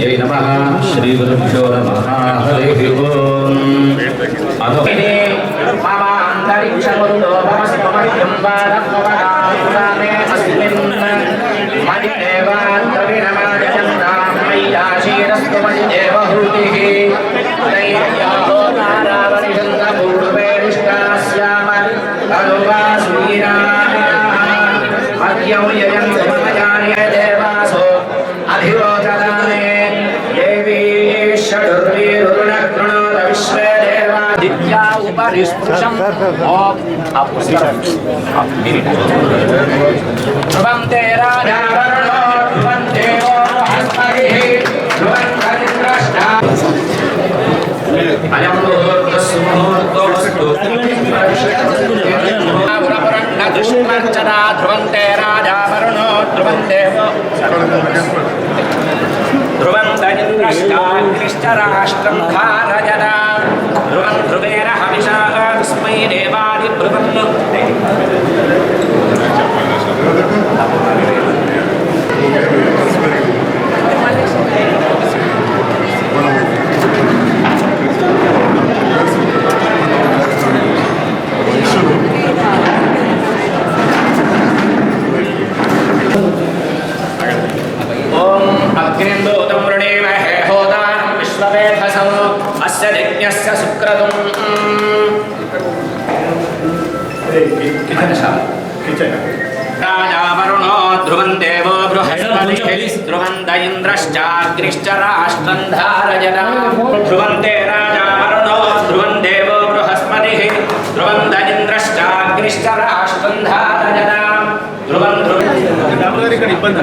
శ్రీమాత్రే నమ శ్రీ గురుభ్యో నమ హరి ఓం అధోనే మమ అంతరిక్షముందో భవస్మహ్యం వారత్వగామే అస్మిన్. మణిదేవాంతవినమాచందామయ్యాశీరస్త్వమణిదేవహూతిః నైయ ఉపరి స్పృశం ఓం ఆ పుస్తకం ఆ, వినండి. ధ్రువం తే రాజా వరుణో ధ్రువం దేవో బృహస్పతిః ధ్రువం ధ్రువం దేవో ధ్రువం దైంద్రష్టాగ్నిశ్చరాష్ట్రం భారజనా ధ్రువం ధ్రువేణ హవిషా తస్మై దేవాది బ్రువన్ను you. సుక్రతుం రాజా వరుణో ధ్రువం దేవో బృహస్పతిః ధ్రువం దైంద్రశ్చాగ్నిశ్చ రాష్ట్రం ధారయత ధ్రువంతే రాజా వరుణో ధ్రువం దేవో బృహస్పతిః ధ్రువం దైంద్రశ్చాగ్నిశ్చ రాష్ట్రం ధారయత ధ్రువం ధ్రువం ఇక్కడ ఇబ్బంది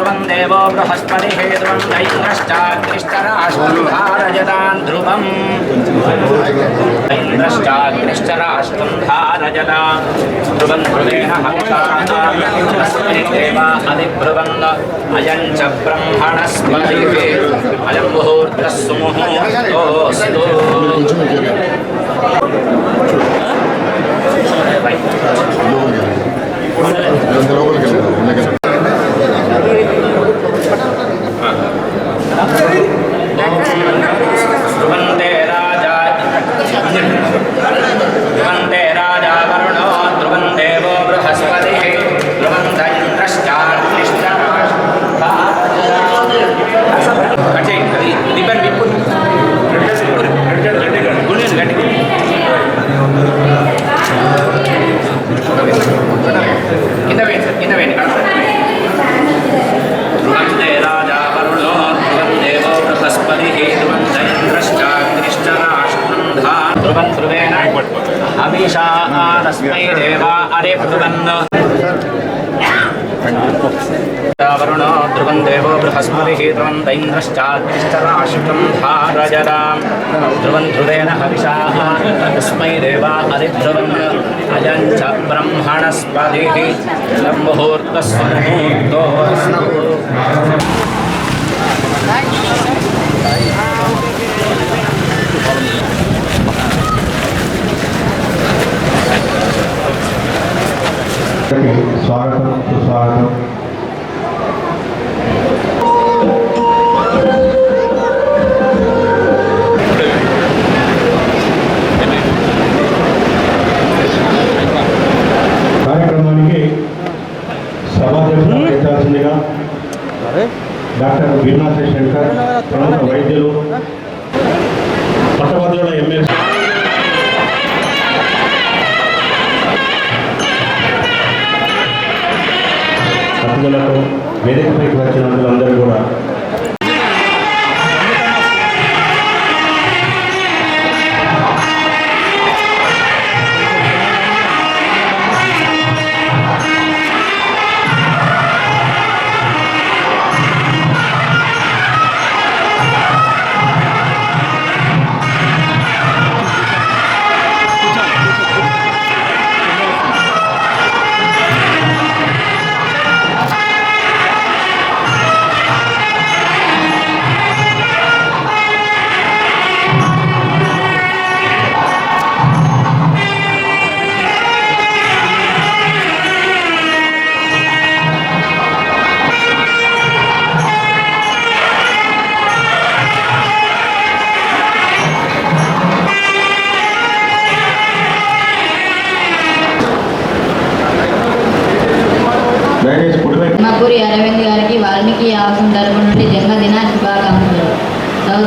ధ్రువం దేవో బృహస్పతి ధ్రువం దైంద్రశ్చాగ్నిష్టరాష్ట్రం ధ్రువం దైంద్రశ్చాగ్నిష్టరాష్ట్రం ధారజతా ధ్రువం ధ్రువేణ హంసా అధిబ్రువన్ అయం చ బ్రహ్మణస్పతిः అయం ముహూర్తः సుముహూర్తోऽస్తు ధ్రువంతే Okay. స్వాగతం సుస్వాగతం డాక్టర్ వీణాశ్రీ శంకర్ ప్రముఖ వైద్యులు పట్టభద్రుల ఎమ్మెల్సీ అతిథులకు వేదికపైకి వచ్చిన అందరూ కూడా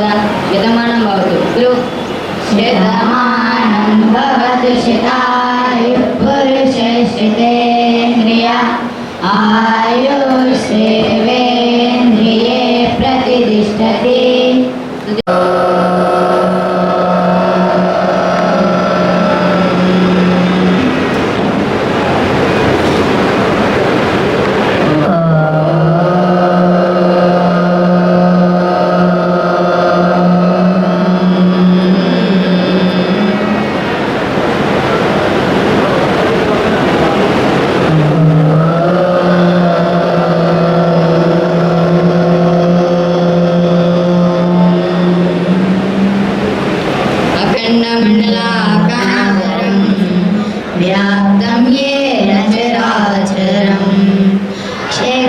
भवदान् यजमानं भवतु गुरु यजमानं भवतु शितायुः पुरुषे श्रितेन्द्रिया आयुः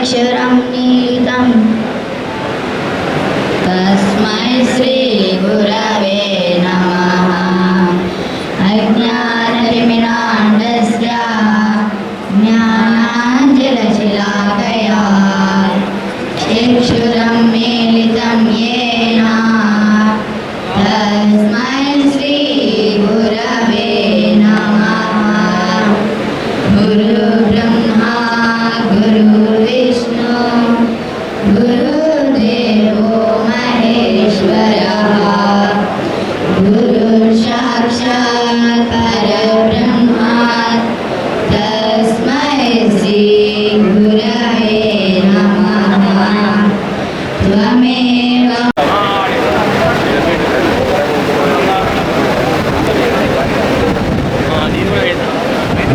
should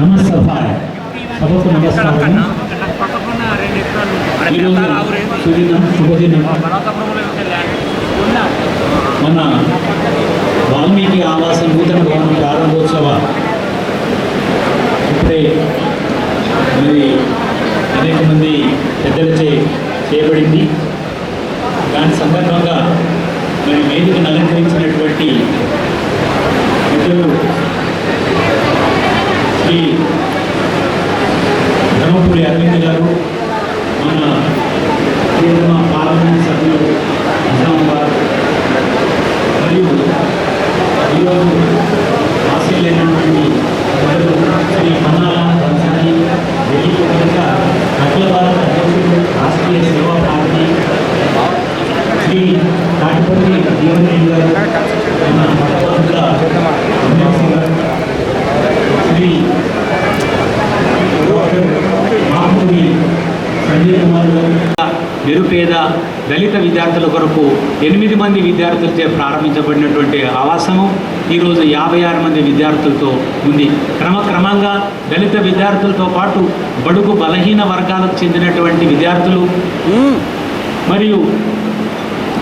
నమస్కారం సభకు నమస్కారం ఈరోజు శుభదినం మన వాల్మీకి ఆవాస నూతన భవనం ప్రారంభోత్సవ ఇప్పుడే మరి అనేక మంది పెద్దలచే చేయబడింది దాని సందర్భంగా మరి వేదికను అలంకరించినటువంటి పెద్దలు శ్రీ ధర్మపురి అరవింద్ గారు మన కేంద్ర పార్లమెంట్ సభ్యులు నిజామాబాద్ మరియు ఈరోజు ఆశీలైనటువంటి పెద్దలు శ్రీ మన్నాల వంశాన్ని ఢిల్లీ అఖిల భారత అధ్యక్షుడు రాష్ట్రీయ సేవా పార్టీ శ్రీ కాటిపల్లి జీవన్ గారు మన పట్టభద్రుల ఎమ్మెల్సీ గారు శ్రీ మామూరి సంజయ్ కుమార్ గారు నిరుపేద దళిత విద్యార్థుల కొరకు ఎనిమిది మంది విద్యార్థులచే ప్రారంభించబడినటువంటి ఆవాసము ఈరోజు యాభై ఆరు మంది విద్యార్థులతో ఉంది. క్రమక్రమంగా దళిత విద్యార్థులతో పాటు బడుగు బలహీన వర్గాలకు చెందినటువంటి విద్యార్థులు మరియు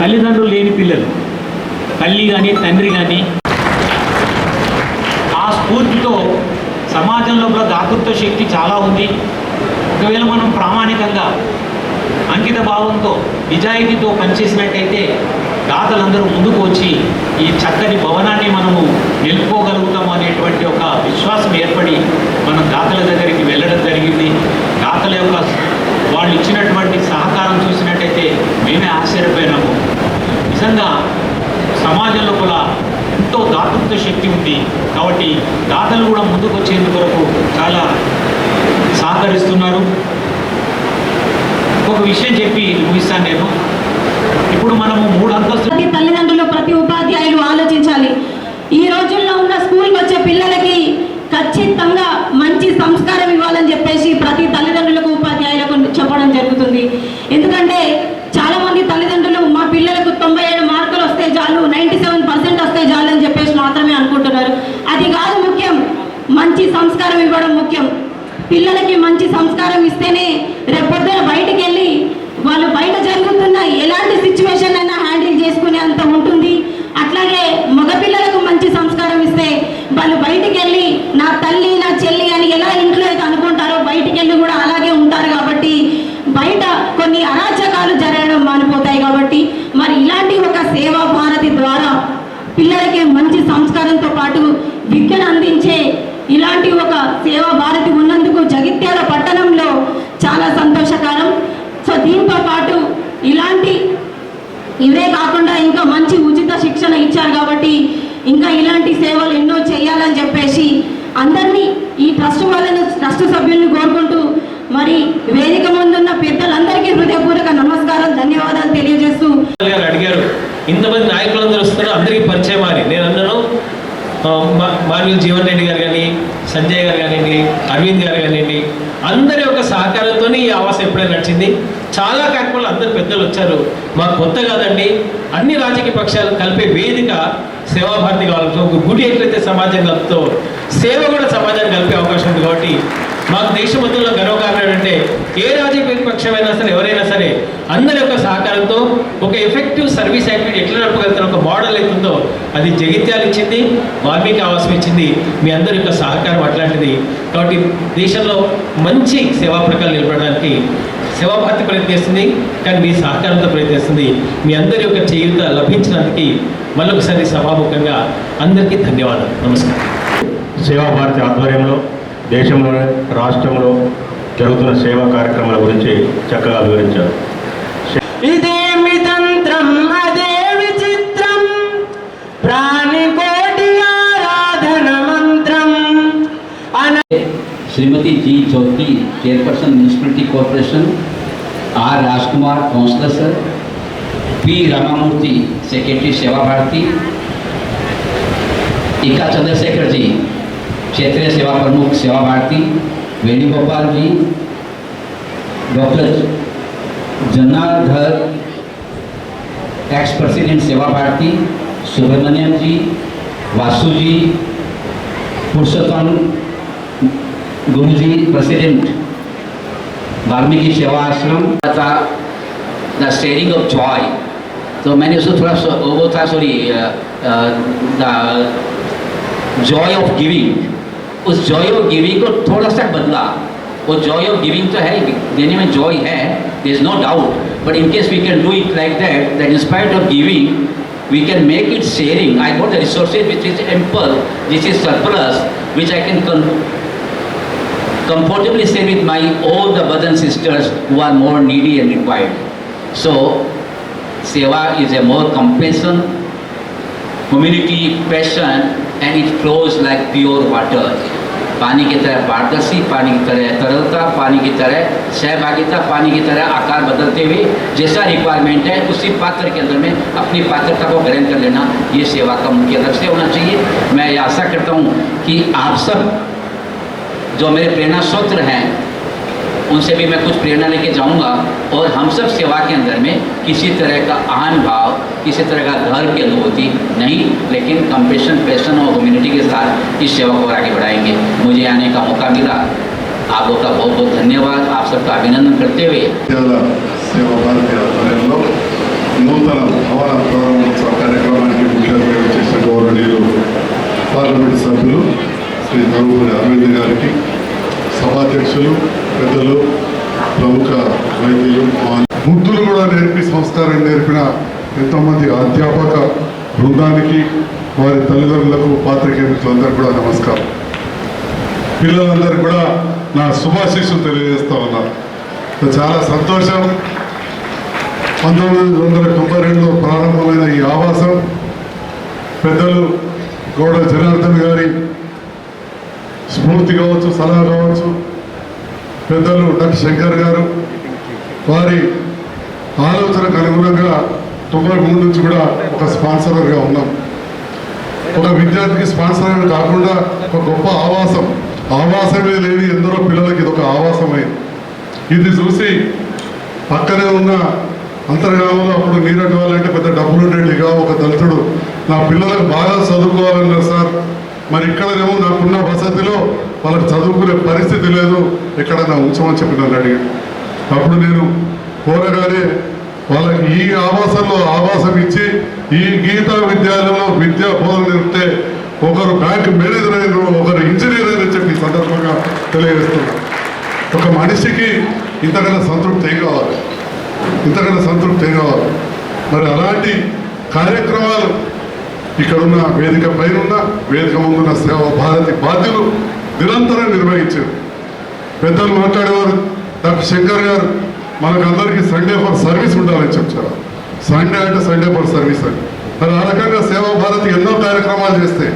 తల్లిదండ్రులు లేని పిల్లలు తల్లి కానీ తండ్రి కానీ ఆ స్ఫూర్తితో సమాజంలో కూడా దాతృత్వ శక్తి చాలా ఉంది. ఒకవేళ మనం ప్రామాణికంగా అంకిత భావంతో నిజాయితీతో పనిచేసినట్టయితే దాతలందరూ ముందుకు వచ్చి ఈ చక్కని భవనాన్ని మనము నిలుపుకోగలుగుతాము అనేటువంటి ఒక విశ్వాసం ఏర్పడి మనం దాతల దగ్గరికి వెళ్ళడం జరిగింది. దాతల యొక్క వాళ్ళు ఇచ్చినటువంటి సహకారం చూసినట్టయితే మేమే ఆశ్చర్యపోయినాము. నిజంగా సమాజం లోపల ఎంతో దాతృత్వ శక్తి ఉంది. కాబట్టి దాతలు కూడా ముందుకు వచ్చేందుకు కొరకు చాలా సహకరిస్తున్నారు. ఒక విషయం చెప్పి ముగిస్తాను నేను. ఇప్పుడు మనము మూడు అంతస్తులు తల్లిదండ్రులు ప్రతి ఉపాధ్యాయులు ఆలోచించాలి. ఈ రోజుల్లో ఉన్న స్కూల్కి వచ్చే పిల్లలకి ఖచ్చితంగా మంచి సంస్కారం ఇవ్వాలని చెప్పేసి ప్రతి తల్లిదండ్రులకు ఉపాధ్యాయులకు చెప్పడం జరుగుతుంది. ఎందుకంటే చాలా మంది తల్లిదండ్రులు మా పిల్లలకు తొంభై ఏడు మార్కులు వస్తే చాలు నైంటీ సెవెన్ పర్సెంట్ వస్తే చాలు అని చెప్పేసి మాత్రమే అనుకుంటున్నారు. అది కాదు ముఖ్యం. మంచి సంస్కారం ఇవ్వడం ముఖ్యం. పిల్లలకి మంచి సంస్కారం ఇస్తేనే రేపొద్దున బయటికి వెళ్ళి వాళ్ళు బయట జరుగుతున్న ఎలాంటి సిచ్యువేషన్ అయినా హ్యాండిల్ చేసుకునే అంత ఉంటుంది అట్లాగే మగపిల్లలకు మంచి సంస్కారం ఇస్తే వాళ్ళు బయటికి వెళ్ళి నా తల్లి నా చెల్లి అని ఎలా ఇంట్లో అయితే అనుకుంటారో బయటికి వెళ్ళి కూడా అలాగే ఉంటారు కాబట్టి బయట కొన్ని అరాచకాలు జరగడం మానిపోతాయి కాబట్టి మరి ఇలాంటి ఒక సేవా భారతి ద్వారా పిల్లలకి మంచి సంస్కారంతో పాటు విద్యను అందించే ఇలాంటి ఒక సేవా భారతి ఉన్నందుకు జగిత్యాల పట్టణంలో చాలా సంతోషకరం. సో దీంతో పాటు ఇలాంటి ఇవే కాకుండా ఇంకా మంచి ఉచిత శిక్షణ ఇచ్చారు కాబట్టి ఇంకా ఇలాంటి సేవలు అందరినీ ఈ ట్రస్ట్ వాళ్ళను ట్రస్ట్ సభ్యులను కోరుకుంటూ మరి వేదిక ముందున్న పెద్దలందరికీ హృదయపూర్వక నమస్కారం ధన్యవాదాలు తెలియజేస్తూ గారు అడిగారు ఇంతమంది నాయకులందరూ వస్తున్నారు అందరికీ పరిచయం అని. నేను అన్నాను మాన్యుల్ జీవన్ రెడ్డి గారు కానీ సంజయ్ గారు కానివ్వండి అరవింద్ గారు కానివ్వండి అందరి యొక్క సహకారంతోనే ఈ ఆవాసం ఎప్పుడైనా నడిచింది. చాలా కార్యక్రమాలు అందరు పెద్దలు వచ్చారు. మాకు కొత్త కాదండి అన్ని రాజకీయ పక్షాలు కలిపే వేదిక సేవాభారతి కావాలంటే ఒక గుడి ఎట్లయితే సమాజం కలుపుతో సేవ కూడా సమాజాన్ని కలిపే అవకాశం ఉంది కాబట్టి మాకు దేశం గర్వకారణం ఏంటంటే ఏ రాజకీయ పక్షమైనా సరే ఎవరైనా సరే అందరి యొక్క సహకారంతో ఒక ఎఫెక్టివ్ సర్వీస్ యాక్టివిటీ ఎట్లా నడపగలుగుతారో ఒక మోడల్ అవుతుందో అది జగిత్యాలు ఇచ్చింది వాల్మీకి ఆవాసం ఇచ్చింది మీ అందరి యొక్క సహకారం అట్లాంటిది. కాబట్టి దేశంలో మంచి సేవా ప్రకారం నిలబడడానికి సేవాభారతి ప్రయత్నిస్తుంది కానీ మీ సహకారంతో ప్రయత్నిస్తుంది. మీ అందరి యొక్క చేయూత లభించినందుకు మరొకసారి సభాముఖంగా అందరికీ ధన్యవాదాలు. నమస్కారం. సేవా భారతి ఆధ్వర్యంలో దేశంలో రాష్ట్రంలో జరుగుతున్న సేవా కార్యక్రమాల గురించి చక్కగా వివరించారు. ఇదేమి తంత్రం అదే విచిత్రం ప్రాణికోటి ఆరాధన మంత్రం. అన Shrimati ji Jyoti, chairperson municipality corporation R. Rajkumar councillor sir P. Ramamurthy secretary Seva Bharati इका चंद्रशेखर जी, क्षेत्रीय सेवा प्रमुख, Seva Bharati, Venugopal ji, doctor Janardhar ex president Seva Bharati, Subramaniam ji, Vasu ji, Purushottam Guruji president Valmiki Seva Ashram था the sharing of Joy तो मैंने उसको थोड़ा वो था sorry the joy of giving उस जॉय ऑफ़ गिविंग को थोड़ा सा बदला। वो जॉय ऑफ़ गिविंग तो है देने में जॉय है there is no doubt but in case we can do it like that that spite of giving we can make it sharing. I got resources which is ample, which is surplus, which I can con- comfortably share with my all the brothers and sisters who are more needy and required. So, seva is a more compassion, humility, passion, and it flows like pure water. पानी की तरह पारदर्शी पानी की तरह तरलता पानी की तरह सहभागिता पानी की तरह आकार बदलते हुए जैसा रिक्वायरमेंट है उसी पात्र के अंदर में अपनी पात्रता को ग्रहण कर लेना ये सेवा का मुख्य लक्ष्य होना चाहिए मैं आशा करता हूँ कि आप सब जो मेरे प्रेरणा स्रोत्र हैं, उनसे भी मैं कुछ प्रेरणा लेके जाऊँगा और हम सब सेवा के अंदर में किसी तरह का आन भाव किसी तरह का घर की अनुभूति नहीं, लेकिन कंपेशन पैशन और कम्युनिटी के साथ इस सेवा को आगे बढ़ाएँगे। मुझे आने का मौका मिला। आप लोग का बहुत बहुत धन्यवाद। आप सबका अभिनंदन करते हुए। బృందానికి వారి తల్లిదండ్రులకు పాత్రికేయులందరూ కూడా నమస్కారం. పిల్లలందరూ కూడా నా శుభాశీస్సులు తెలియజేస్తా ఉన్నారు చాలా సంతోషం. పంతొమ్మిది వందల తొంభై రెండులో ప్రారంభమైన ఈ ఆవాసం పెద్దలు గౌడ జనార్దన్ గారి స్ఫూర్తి కావచ్చు సలహా కావచ్చు. పెద్దలు డాక్టర్ శంకర్ గారు వారి ఆలోచనకు అనుగుణంగా తొంభై మూడు నుంచి కూడా ఒక స్పాన్సరర్గా ఉన్నాం. ఒక విద్యార్థికి స్పాన్సర్ అని కాకుండా ఒక గొప్ప ఆవాసం. ఆవాసమే లేని ఎందరో పిల్లలకి ఇది ఒక ఆవాసమే. ఇది చూసి పక్కనే ఉన్న అంతర్గామంలో అప్పుడు నీరటి వాళ్ళంటే పెద్ద డబ్బులు ఉండేటిగా ఒక దళితుడు. నా పిల్లలకు బాగా చదువుకోవాలన్నారు సార్. మరి ఇక్కడనేమో నాకున్న వసతిలో వాళ్ళకి చదువుకునే పరిస్థితి లేదు. ఎక్కడ నా ఉంచమని చెప్పి నన్ను అడిగాడు. అప్పుడు నేను కోరగానే వాళ్ళకి ఈ ఆవాసంలో ఆవాసం ఇచ్చి ఈ గీతా విద్యాలయంలో విద్యా బోధన నేర్పితే ఒకరు బ్యాంక్ మేనేజర్ అయిన ఒకరు ఇంజనీర్ అని చెప్పి సందర్భంగా తెలియజేస్తున్నారు ఒక మనిషికి ఇంతకన్నా సంతృప్తి ఏం కావాలి? ఇంతకన్నా సంతృప్తి ఏం కావాలి? మరి అలాంటి కార్యక్రమాలు ఇక్కడున్న వేదిక పైన వేదిక ముందున్న సేవ భారతి బాధ్యులు నిరంతరం నిర్వహించారు. పెద్దలు మాట్లాడేవారు డాక్టర్ శంకర్ గారు మనకందరికీ సండే ఫర్ సర్వీస్ ఉండాలని చెప్తారు సండే అంటే సండే ఫర్ సర్వీస్ అని. మరి ఆ రకంగా సేవా భారతి ఎన్నో కార్యక్రమాలు చేస్తే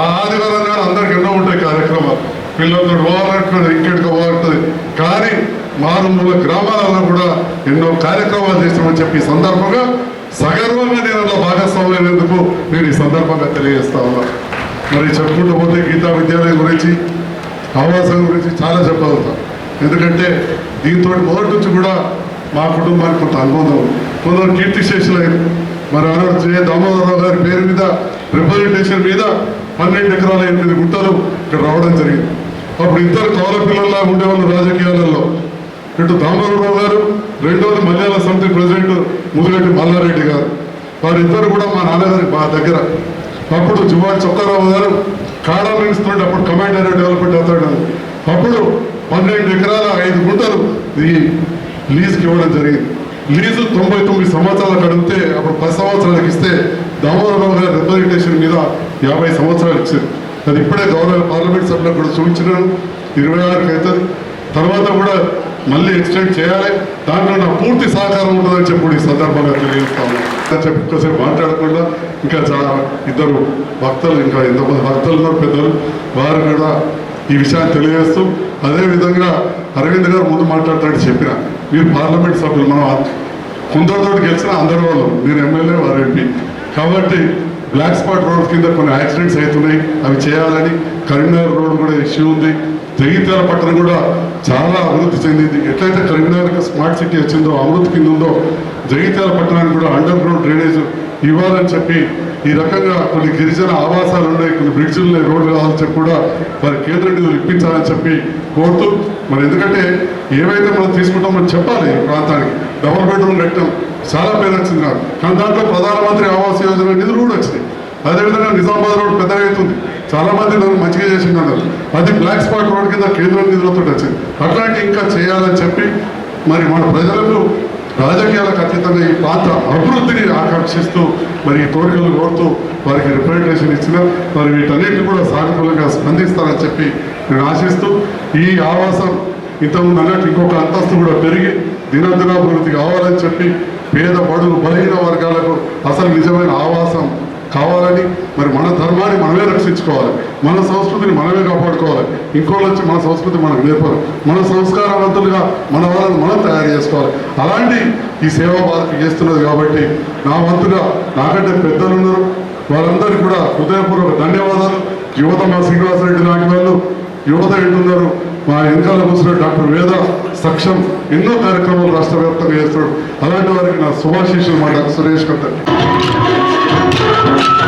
ఆ ఆదివారం నాడు అందరికి ఎన్నో ఉంటాయి కార్యక్రమాలు. పిల్లలతో పోవాలంటున్నది ఇంకెడికి పోవాలంటుంది కానీ మారుమూల గ్రామాలలో కూడా ఎన్నో కార్యక్రమాలు చేస్తామని చెప్పి ఈ సందర్భంగా సగర్వంగా నేను అందులో భాగస్వామ్యమైనందుకు నేను ఈ సందర్భంగా తెలియజేస్తా ఉన్నా. మరి చెప్పుకుంటూ పోతే గీతా విద్యాలయం గురించి ఆవాసం గురించి చాలా చెప్పగలుగుతాం. ఎందుకంటే దీంతో మొదటి నుంచి కూడా మా కుటుంబానికి కొంత అనుబంధం కొందరు కీర్తి శేషులైన మరి ఆనాడు జే దామోదరరావు గారి పేరు మీద రిప్రజెంటేషన్ మీద పన్నెండు ఎకరాల ఎనిమిది గుంటలు ఇక్కడ రావడం జరిగింది. అప్పుడు ఇద్దరు కౌల పిల్లల్లా ఉండేవాళ్ళు రాజకీయాలలో. ఇటు దామోదరరావు గారు రెండోది మలయాళ సమితి ప్రెసిడెంట్ ముదిరెడ్డి మల్లారెడ్డి గారు. వారిద్దరు కూడా మా నాన్నగారి మా దగ్గర. అప్పుడు జువాన్ చొక్కారావు గారు కాడా మినిస్టర్ అప్పుడు కమాండర్ డెవలప్మెంట్ అవుతాడు అప్పుడు పన్నెండు ఎకరాల ఐదు గుంటలు ఇది లీజుకి ఇవ్వడం జరిగింది. లీజు తొంభై తొమ్మిది సంవత్సరాలకు అడిగితే అప్పుడు పది సంవత్సరాలకు ఇస్తే దామోదరరావు గారి రిప్రజెంటేషన్ మీద యాభై సంవత్సరాలు ఇచ్చారు. అది ఇప్పుడే గౌరవ పార్లమెంట్ సభ్యులకు కూడా చూపించినాను ఇరవై ఆరుకి అవుతుంది. తర్వాత కూడా మళ్ళీ ఎక్స్టెండ్ చేయాలి. దాంట్లో నా పూర్తి సహకారం ఉంటుందని చెప్పి ఈ సందర్భంగా తెలియజేస్తాము చెప్పి ఎక్కువసేపు మాట్లాడకుండా ఇంకా చాలా ఇద్దరు భక్తులు ఇంకా ఎంతమంది భక్తులు ఉన్నారు పెద్దలు. వారు కూడా ఈ విషయాన్ని తెలియజేస్తూ అదేవిధంగా అరవింద్ గారు ముందు మాట్లాడతాడు చెప్పిన మీరు పార్లమెంట్ సభ్యులు మనం కొందరితో గెలిచిన అందరి వాళ్ళు మీరు ఎమ్మెల్యే వారు ఎంపీ. కాబట్టి బ్లాక్ స్పాట్ రోడ్ కింద కొన్ని యాక్సిడెంట్స్ అవుతున్నాయి అవి చేయాలని కరీంనగర్ రోడ్ కూడా ఇష్యూ ఉంది. జగిత్యాల పట్టణం కూడా చాలా అభివృద్ధి చెందింది. ఎట్లయితే కరీంనగర్కి స్మార్ట్ సిటీ వచ్చిందో అమృత్ కింద ఉందో జగిత్యాల పట్టణానికి కూడా అండర్ గ్రౌండ్ డ్రైనేజ్ ఇవ్వాలని చెప్పి ఈ రకంగా కొన్ని గిరిజన ఆవాసాలు ఉన్నాయి కొన్ని బ్రిడ్జ్లు ఉన్నాయి రోడ్లు కావాలని చెప్పి కూడా మరి కేంద్ర నిధులు ఇప్పించాలని చెప్పి కోరుతూ మరి ఎందుకంటే ఏవైతే మనం తీసుకుంటామో చెప్పాలి ప్రాంతానికి డబుల్ బెడ్రూమ్ కట్టడం చాలా పేరు వచ్చింది నాకు. కానీ దాంట్లో ప్రధానమంత్రి ఆవాస్ యోజన నిధులు కూడా వచ్చినాయి. అదేవిధంగా నిజామాబాద్ రోడ్ పెద్దగా అవుతుంది చాలా మంది నన్ను మంచిగా చేసిందన్నారు అది బ్లాక్ స్పాట్ రోడ్ కింద కేంద్ర నిధులతో వచ్చింది. అట్లాంటి ఇంకా చేయాలని చెప్పి మరి మన ప్రజలకు రాజకీయాలకు అతీతంగా ఈ పాత్ర అభివృద్ధిని ఆకాంక్షిస్తూ మరి కోరికలు కోరుతూ వారికి రిప్రజెంటేషన్ ఇచ్చిన మరి వీటన్నిటిని కూడా సానుకూలంగా స్పందిస్తారని చెప్పి నేను ఆశిస్తూ ఈ ఆవాసం ఇంతకుముందు అన్నట్టు ఇంకొక అంతస్తు కూడా పెరిగి దినదినాభివృద్ధి కావాలని చెప్పి పేద బడుగు బలహీన వర్గాలకు అసలు నిజమైన ఆవాసం కావాలని మరి మన ధర్మాన్ని మనమే రక్షించుకోవాలి. మన సంస్కృతిని మనమే కాపాడుకోవాలి. ఇంకోళ్ళు వచ్చి మన సంస్కృతి మనకు నేర్పరు మన సంస్కారవంతులుగా మన వాళ్ళని మనం తయారు చేసుకోవాలి. అలాంటి ఈ సేవా భారతి చేస్తున్నది కాబట్టి నా వంతుగా నాకంటే పెద్దలు ఉన్నారు. వాళ్ళందరికీ కూడా హృదయపూర్వక ధన్యవాదాలు. యువత మా శ్రీనివాసరెడ్డి లాంటి వాళ్ళు యువత ఏంటున్నారు మా వెనకాల కూర్చున్న డాక్టర్ వేద సక్షం ఎన్నో కార్యక్రమాలు రాష్ట్ర వ్యాప్తంగా చేస్తున్నాడు. అలాంటి వారికి నా శుభాశీషులు మా డాక్టర్ సురేష్ Thank you.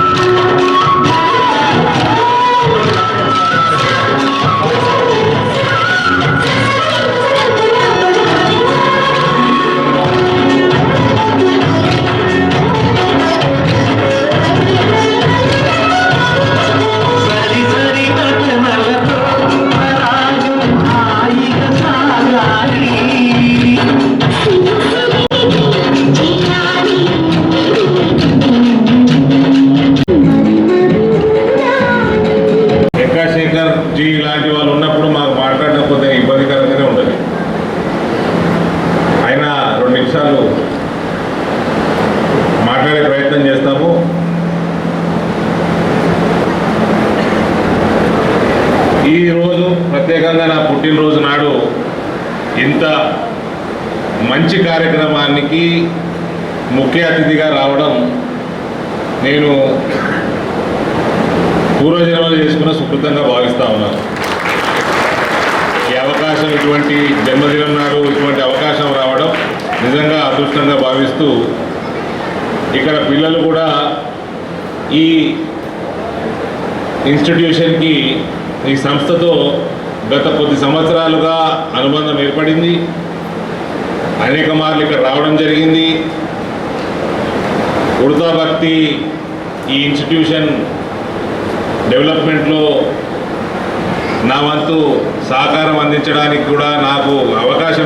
வேலைக்கு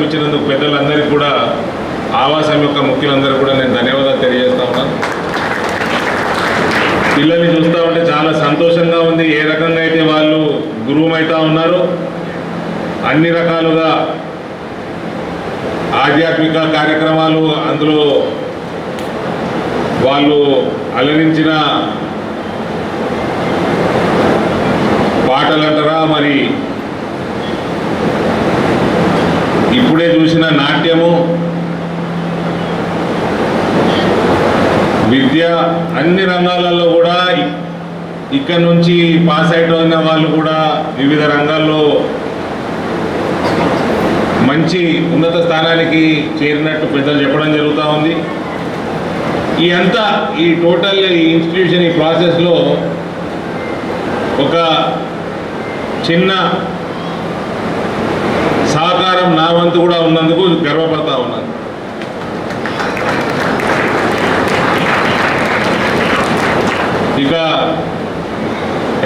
ఇచ్చినందుకు పెద్దలందరికీ కూడా ఆవాసం యొక్క ముఖ్యులందరూ కూడా నేను ధన్యవాదాలు తెలియజేస్తా ఉన్నాను పిల్లల్ని చూస్తూ ఉంటే చాలా సంతోషంగా ఉంది. ఏ రకంగా అయితే వాళ్ళు గురువుమైతా ఉన్నారో అన్ని రకాలుగా ఆధ్యాత్మిక కార్యక్రమాలు అందులో వాళ్ళు అలరించిన పాటలు అంటారా మరి ఇప్పుడే చూసిన నాట్యము విద్య అన్ని రంగాలలో కూడా ఇక్కడ నుంచి పాస్ అయిన వాళ్ళు కూడా వివిధ రంగాల్లో మంచి ఉన్నత స్థానానికి చేరినట్టు పెద్దలు చెప్పడం జరుగుతూ ఉంది. ఈ అంతా ఈ టోటల్ ఈ ఇన్స్టిట్యూషన్ ఈ ప్రాసెస్లో ఒక చిన్న ఆధారం నా వంతు కూడా ఉన్నందుకు గర్వపడతా ఉన్నాను ఇక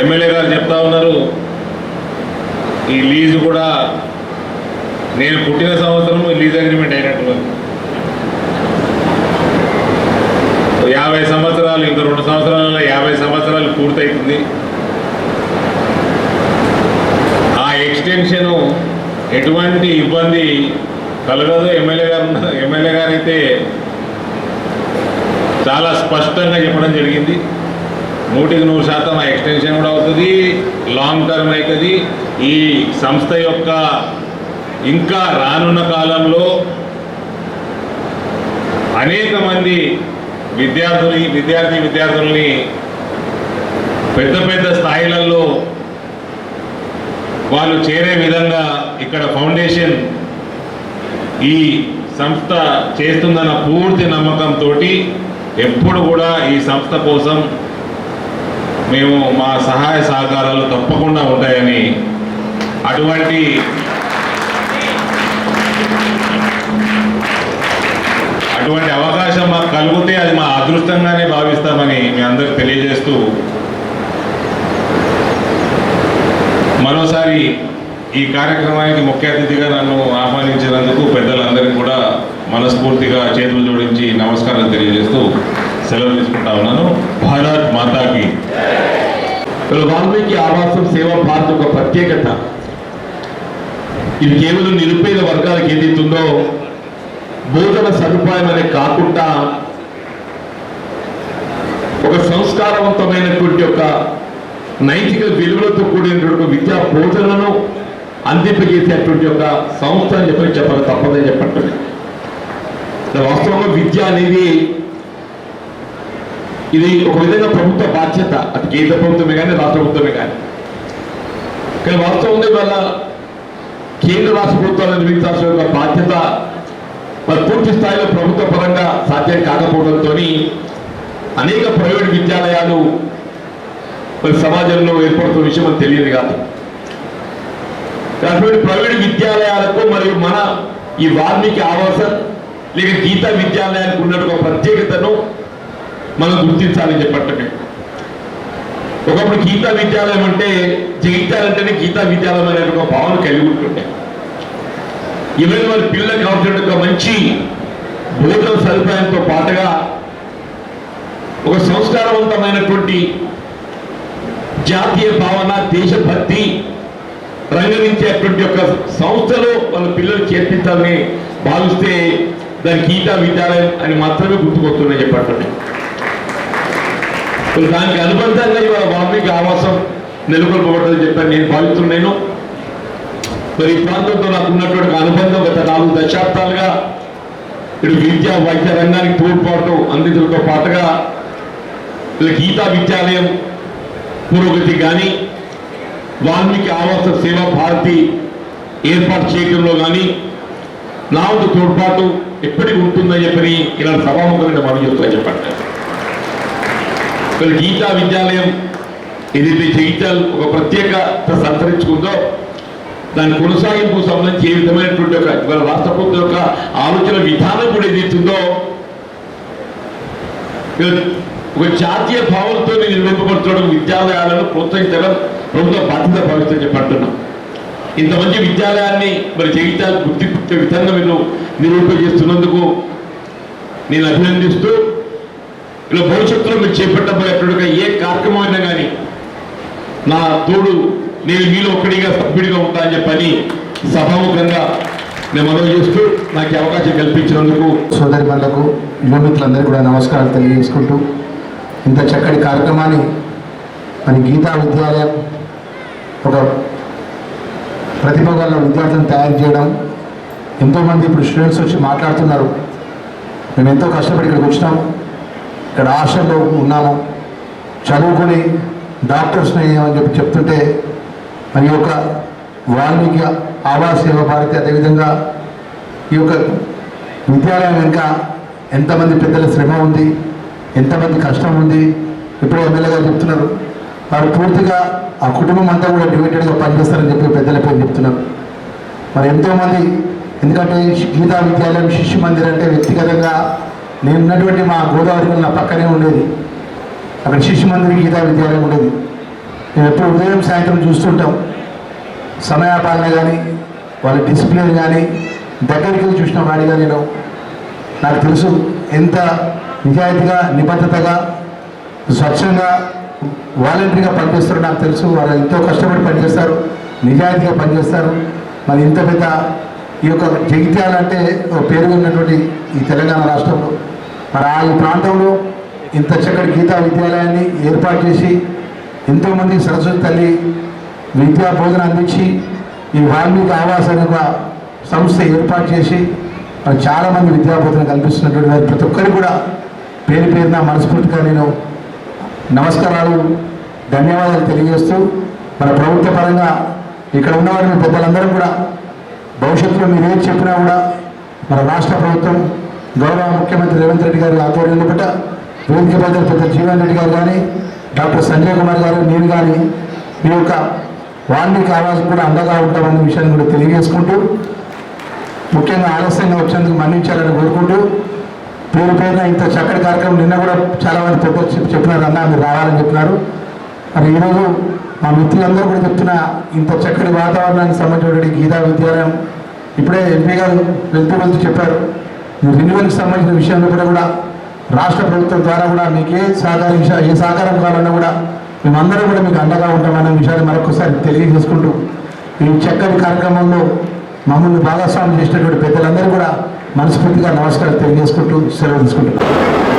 ఎమ్మెల్యే గారు చెప్తా ఉన్నారు ఈ లీజు కూడా నేను పుట్టిన సంవత్సరం లీజ్ అగ్రిమెంట్ అయినట్టు యాభై సంవత్సరాలు ఇంకా రెండు సంవత్సరాలలో యాభై సంవత్సరాలు పూర్తవుతుంది ఆ ఎక్స్టెన్షను ఎటువంటి ఇబ్బంది కలగదు. ఎమ్మెల్యే గారు ఎమ్మెల్యే గారు అయితే చాలా స్పష్టంగా చెప్పడం జరిగింది. నూటికి నూరు శాతం ఆ ఎక్స్టెన్షన్ కూడా అవుతుంది. లాంగ్ టర్మ్ అవుతుంది. ఈ సంస్థ యొక్క ఇంకా రానున్న కాలంలో అనేక మంది విద్యార్థులు విద్యార్థి విద్యార్థుల్ని పెద్ద పెద్ద స్థాయిలలో వాళ్ళు చేరే విధంగా ఇక్కడ ఫౌండేషన్ ఈ సంస్థ చేస్తుందన్న పూర్తి నమ్మకంతో ఎప్పుడు కూడా ఈ సంస్థ కోసం మేము మా సహాయ సహకారాలు తప్పకుండా ఉంటాయని అటువంటి అటువంటి అవకాశం మాకు కలిగితే అది మా అదృష్టంగానే భావిస్తామని మీ అందరికి తెలియజేస్తూ మరోసారి ఈ కార్యక్రమానికి ముఖ్య అతిథిగా నన్ను ఆహ్వానించినందుకు పెద్దలందరికీ కూడా మనస్ఫూర్తిగా చేతులు జోడించి నమస్కారం తెలియజేస్తూ సెలవు తీసుకుంటా ఉన్నాను. భారత్ మాతాకి. వాల్మీకి ఆవాసం సేవా భారత్ ఒక ప్రత్యేకత. ఇది కేవలం నిరుపేద వర్గాలకు ఏదైతుందో భోజన సదుపాయం అనే కాకుండా ఒక సంస్కారవంతమైనటువంటి ఒక నైతిక విలువలతో కూడినటువంటి విద్యా బోధనను అందింపజేసేటువంటి ఒక సంస్థ అని చెప్పి చెప్పాలి తప్పదని చెప్పండి. వాస్తవంగా విద్య అనేది ఇది ఒక విధంగా ప్రభుత్వ బాధ్యత. అది కేంద్ర ప్రభుత్వమే కానీ రాష్ట్ర ప్రభుత్వమే కానీ. కానీ వాస్తవంగా ఇవాళ కేంద్ర రాష్ట్ర ప్రభుత్వాలు నిర్మించాల్సిన యొక్క బాధ్యత మరి పూర్తి స్థాయిలో ప్రభుత్వ పరంగా సాధ్యం కాకపోవడంతో అనేక ప్రైవేట్ విద్యాలయాలు మరి సమాజంలో ఏర్పడుతున్న విషయం తెలియదు కాదు. కాబట్టి ప్రైవేట్ విద్యాలయాలకు మరియు మన ఈ వాల్మీకి ఆవాసం లేక గీతా విద్యాలయానికి ఉన్నట్టు ఒక ప్రత్యేకతను మనం గుర్తించాలని చెప్పటమే. ఒకప్పుడు గీతా విద్యాలయం అంటే జగిత్యాలంటేనే గీతా విద్యాలయం అనే ఒక భావన కలిగి ఉంటుండే. ఈవెన్ వారి పిల్లలకు కావాల్సిన ఒక మంచి భోజన సదుపాయంతో పాటుగా ఒక సంస్కారవంతమైనటువంటి జాతీయ భావన దేశభక్తి రంగనించేటువంటి యొక్క సంస్థలో వాళ్ళ పిల్లలు చేర్పించాలని భావిస్తే దాని గీతా విద్యాలయం అని మాత్రమే గుర్తుకొస్తున్నాయి చెప్పండి. దానికి అనుబంధంగా ఇవాళ వాల్మీకి ఆవాసం నెలకొల్పబడ్డదని చెప్పాను నేను భావిస్తున్నాను. మరి ఈ ప్రాంతంతో నాకు ఉన్నటువంటి అనుబంధం గత నాలుగు దశాబ్దాలుగా ఇటు విద్యా వైద్య రంగానికి తోడ్పాటు అందించడంతో పాటుగా గీతా విద్యాలయం పురోగతి కానీ వాల్మీకి ఆవాస సేవా భారతి ఏర్పాటు చేయడంలో కానీ నా వంతు తోడ్పాటు ఎప్పటికి ఉంటుందని చెప్పని ఇలా సభాముఖంగా మనం చెప్తా చెప్పండి. గీతా విద్యాలయం ఏదైతే జగిత్యాలు ఒక ప్రత్యేకత సంతరించుకుందో దాని కొనసాగింపు సంబంధించి ఏ విధమైనటువంటి ఒక ఇవాళ రాష్ట్ర ప్రభుత్వం యొక్క ఆలోచన విధానం కూడా ఏదైతుందో ఒక జాతీయ భావంతో నిర్మింపబడుతున్న విద్యాలయాలను ప్రోత్సహించడం ప్రభుత్వం బాధ్యత భావిస్తని చెప్పంటున్నాం ఇంత మంచి విద్యాలయాన్ని మరి జీవితాలు గుర్తించే విధంగా మీరు నిరూపించేస్తున్నందుకు నేను అభినందిస్తూ ఇలా భవిష్యత్తులో మీరు చేపట్టబోయేటట్టుగా ఏ కార్యక్రమం అయినా కానీ నా తోడు నేను మీలో ఒక్కడిగా సభ్యుడిగా ఉంటా అని చెప్పని సభాముఖంగా నేను మనవి చేస్తూ నాకు అవకాశం కల్పించినందుకు సోదరి మనులకు యువమిత్రులందరూ కూడా నమస్కారాలు తెలియజేసుకుంటూ ఇంత చక్కటి కార్యక్రమాన్ని మరి గీతా విద్యాలయం ఒక ప్రతిభ గల విద్యార్థులను తయారు చేయడం. ఎంతోమంది ఇప్పుడు స్టూడెంట్స్ వచ్చి మాట్లాడుతున్నారు. మేము ఎంతో కష్టపడి ఇక్కడికి వచ్చినాం. ఇక్కడ హాస్టల్లో ఉన్నాము. చదువుకొని డాక్టర్స్ని అని చెప్పి చెప్తుంటే మరి యొక్క వాల్మీకి ఆవాస్ సేవ భారతి అదేవిధంగా ఈ యొక్క విద్యాలయం వెనుక ఎంతమంది పెద్దల శ్రమ ఉంది ఎంతమంది కష్టం ఉంది. ఇప్పుడే ఎమ్మెల్యే గారు చెప్తున్నారు. వారు పూర్తిగా ఆ కుటుంబం అంతా కూడా డివైటెడ్గా పనిచేస్తారని చెప్పి పెద్దలపై పేరు చెప్తున్నారు. మరి ఎంతోమంది ఎందుకంటే గీతా విద్యాలయం శిష్యు మందిర్ అంటే వ్యక్తిగతంగా నేను ఉన్నటువంటి మా గోదావరి నా పక్కనే ఉండేది. అక్కడ శిష్యు మందిర్ గీతా విద్యాలయం ఉండేది. మేము ఎప్పుడు ఉదయం సాయంత్రం చూస్తుంటాం. సమయాపాలన కానీ వాళ్ళ డిసిప్లిన్ కానీ దగ్గరికి వెళ్ళి చూసిన వాడిగా నేను. నాకు తెలుసు ఎంత నిజాయితీగా నిబద్ధతగా స్వచ్ఛంగా వాలంటరీగా పనిచేస్తారో నాకు తెలుసు. వాళ్ళు ఎంతో కష్టపడి పనిచేస్తారు. నిజాయితీగా పనిచేస్తారు. మరి ఇంత పెద్ద ఈ యొక్క జగిత్యాల అంటే పేరు ఉన్నటువంటి ఈ తెలంగాణ రాష్ట్రంలో. మరి ఆ ఈ ప్రాంతంలో ఇంత చక్కటి గీతా విద్యాలయాన్ని ఏర్పాటు చేసి ఎంతోమంది సరస్వతి తల్లి విద్యా బోధన అందించి ఈ వాల్మీకి ఆవాస్ ఒక సంస్థ ఏర్పాటు చేసి మరి చాలామంది విద్యా బోధన కల్పిస్తున్నటువంటి ప్రతి ఒక్కరికి కూడా పేరు పేరున మనస్ఫూర్తిగా నేను నమస్కారాలు ధన్యవాదాలు తెలియజేస్తూ మన ప్రభుత్వ పరంగా ఇక్కడ ఉన్నవారిని పెద్దలందరూ కూడా భవిష్యత్తులో మీరు ఏది చెప్పినా కూడా మన రాష్ట్ర ప్రభుత్వం గౌరవ ముఖ్యమంత్రి రేవంత్ రెడ్డి గారి ఆధ్వర్యంలో పట్ల వేదిక పెద్దలు పెద్ద జీవన్ రెడ్డి గారు కానీ డాక్టర్ సంజయ్ కుమార్ గారు నేను కానీ మీ యొక్క వాల్మీకి ఆవాసం కూడా అండగా ఉంటామనే విషయాన్ని కూడా తెలియజేసుకుంటూ ముఖ్యంగా ఆలస్యంగా వచ్చేందుకు మన్నించాలని కోరుకుంటూ పేరు పేరున ఇంత చక్కటి కార్యక్రమం నిన్న కూడా చాలా మంది పెద్దలు చెప్పినారు అన్న మీరు రావాలని చెప్పినారు. మరి ఈరోజు మా మిత్రులందరూ కూడా చెప్తున్న ఇంత చక్కటి వాతావరణానికి సంబంధించినటువంటి గీతా విద్యాలయం ఇప్పుడే ఎంపీ గారు వెళ్తూ వెళ్తూ చెప్పారు. రెన్యువల్కి సంబంధించిన విషయంలో కూడా కూడా రాష్ట్ర ప్రభుత్వం ద్వారా కూడా మీకు ఏ సహకారం ఏ సహకారం కావాలన్నా కూడా మేమందరం కూడా మీకు అండగా ఉంటామనే విషయాన్ని మరొకసారి తెలియజేసుకుంటూ ఈ చక్కటి కార్యక్రమంలో మమ్మల్ని భాగస్వామ్యం చేసినటువంటి పెద్దలందరూ కూడా మనస్ఫూర్తిగా నమస్కారం తెలియజేసుకుంటూ సెలవు తీసుకుంటున్నాను